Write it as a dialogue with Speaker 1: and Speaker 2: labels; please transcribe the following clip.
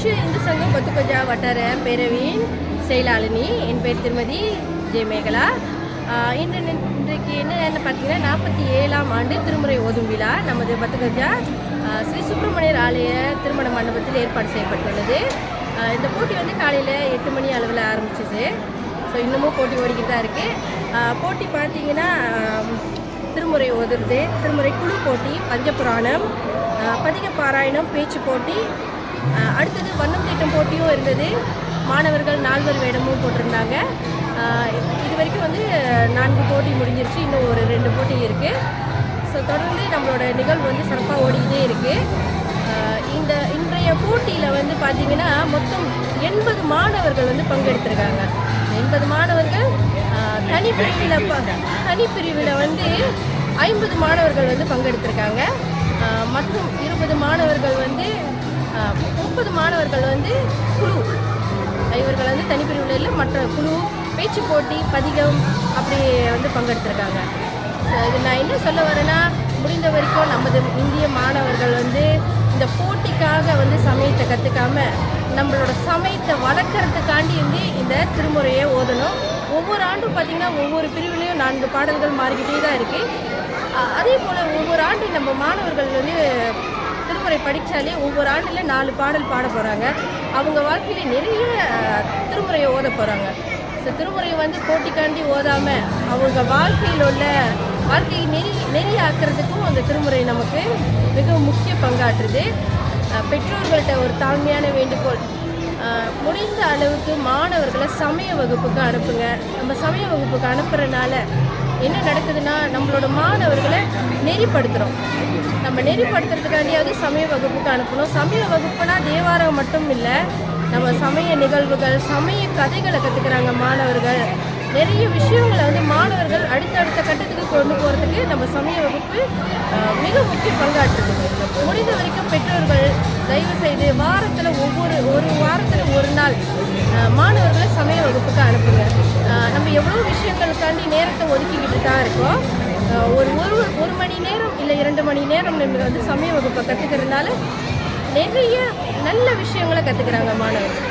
Speaker 1: விஸ்வ இந்து சங்கம் பத்துக்கொஜா வட்டார பேரவையின் செயலாளினி என் பேர் திருமதி ஜெய மேகலா இன்று இன்றைக்கு என்னென்னு பார்த்தீங்கன்னா நாற்பத்தி ஏழாம் ஆண்டு திருமுறை ஓதும் விழா நமது பத்துகஜா ஸ்ரீ சுப்பிரமணியர் ஆலய திருமண மண்டபத்தில் ஏற்பாடு செய்யப்பட்டுள்ளது இந்த போட்டி வந்து காலையில் எட்டு மணி அளவில் ஆரம்பிச்சது. ஸோ இன்னமும் போட்டி ஓடிக்கிட்டு தான் இருக்குது uh, போட்டி பார்த்தீங்கன்னா um, திருமுறை ஓதுறது திருமுறை குழு போட்டி பஞ்சபுராணம் uh, பதிக பாராயணம் பேச்சு போட்டி அடுத்தது வண்ணம் திட்டம் போட்டியும் இருந்தது. மாணவர்கள் நால்வர் வேடமும் போட்டிருந்தாங்க. இது வரைக்கும் வந்து நான்கு போட்டி முடிஞ்சிருச்சு. இன்னும் ஒரு ரெண்டு போட்டி இருக்குது ஸோ தொடர்ந்து நம்மளோட நிகழ்வு வந்து சிறப்பாக ஓடிக்கிட்டே இருக்குது இந்த இன்றைய போட்டியில் வந்து பார்த்தீங்கன்னா மொத்தம் எண்பது மாணவர்கள் வந்து பங்கெடுத்திருக்காங்க. எண்பது மாணவர்கள் தனிப்பிரிவில் தனிப்பிரிவில் வந்து ஐம்பது மாணவர்கள் வந்து பங்கெடுத்திருக்காங்க. மற்றும் இருபது மாணவர்கள் முப்பது மாணவர்கள் வந்து குழு. இவர்கள் வந்து தனிப்பிரிவில் இல்லை மற்ற குழு பேச்சு போட்டி பதிகம் அப்படி வந்து பங்கெடுத்திருக்காங்க. ஸோ இது நான் என்ன சொல்ல வரேன்னா முடிந்த வரைக்கும் நமது இந்திய மாணவர்கள் வந்து இந்த போட்டிக்காக வந்து சமயத்தை கற்றுக்காம நம்மளோட சமயத்தை வளர்க்குறதுக்காண்டி வந்து இந்த திருமுறையை ஓதணும். ஒவ்வொரு ஆண்டும் பார்த்திங்கன்னா ஒவ்வொரு பிரிவுலேயும் நான்கு பாடல்கள் மாறிக்கிட்டே தான் இருக்குது அதே போல் ஒவ்வொரு ஆண்டும் நம்ம மாணவர்கள் வந்து படித்தாலே ஒவ்வொரு ஆண்டில் நாலு பாடல் பாட போகிறாங்க அவங்க வாழ்க்கையில் நிறைய திருமுறையை ஓத போகிறாங்க ஸோ திருமுறை வந்து போட்டிக்காண்டி ஓதாமல் அவங்க வாழ்க்கையில் உள்ள வாழ்க்கையை நெறி நெறி ஆக்கிறதுக்கும் அந்த திருமுறை நமக்கு மிகவும் முக்கிய பங்காற்றுது. பெற்றோர்கள்ட்ட ஒரு தாழ்மையான வேண்டுகோள். முடிந்த அளவுக்கு மாணவர்களை சமய வகுப்புக்கு அனுப்புங்க. நம்ம சமய வகுப்புக்கு அனுப்புறதுனால என்ன நடக்குதுன்னா நம்மளோட மாணவர்களை நெறிப்படுத்துகிறோம் நம்ம நெறிப்படுத்துறதுக்காண்டியாவது சமய வகுப்புக்கு அனுப்பணும். சமய வகுப்புனா தேவாரம் மட்டும் இல்லை நம்ம சமய நிகழ்வுகள் சமய கதைகளை கற்றுக்கிறாங்க மாணவர்கள். நிறைய விஷயங்களை வந்து மாணவர்கள் அடுத்தடுத்த கட்டத்துக்கு கொண்டு போகிறதுக்கு நம்ம சமய வகுப்பு மிக முக்கிய பங்காற்றுது. வகுப்புக்கு அனுப்புங்க. நம்ம எவ்வளோ விஷயங்களுக்காண்டி நேரத்தை ஒதுக்கிக்கிட்டு தான் இருக்கோம் ஒரு ஒரு ஒரு மணி நேரம் இல்லை இரண்டு மணி நேரம் நம்ம வந்து சமய வகுப்பை கற்றுக்கிறதுனால நிறைய நல்ல விஷயங்களை கற்றுக்குறாங்க மாணவர்கள்.